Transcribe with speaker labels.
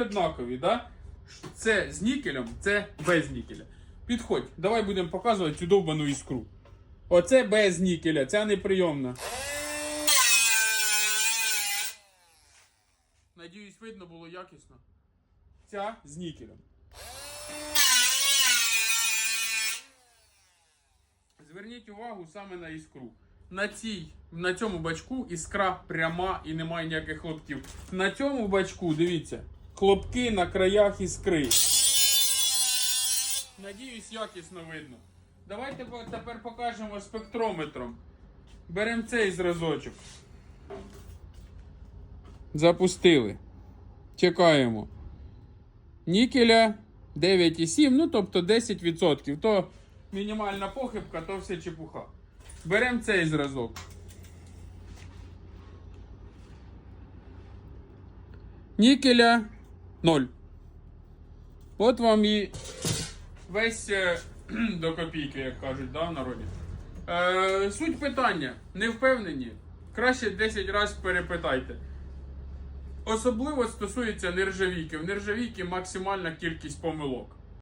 Speaker 1: однакові, да? Це з нікелем, це без нікеля. Підходь, давай будемо показувати цю довбану іскру. Оце без нікеля, ця неприйомна. Надіюсь, видно було якісно. Ця з нікелем. Зверніть увагу саме на іскру. На цій, на цьому бачку іскра пряма і немає ніяких хлопків. На цьому бачку, дивіться, хлопки на краях іскри. Надіюсь, якісно видно. Давайте тепер покажемо спектрометром. Беремо цей зразочок. Запустили. Чекаємо. Нікеля 9,7, ну тобто 10%. То мінімальна похибка, то все чепуха. Беремо цей зразок. Нікеля 0. От вам і весь е, до копійки, як кажуть, да, в народі. Е, суть питання. Не впевнені? Краще 10 разів перепитайте. Особливо стосується нержавійки. В нержавійки максимальна кількість помилок.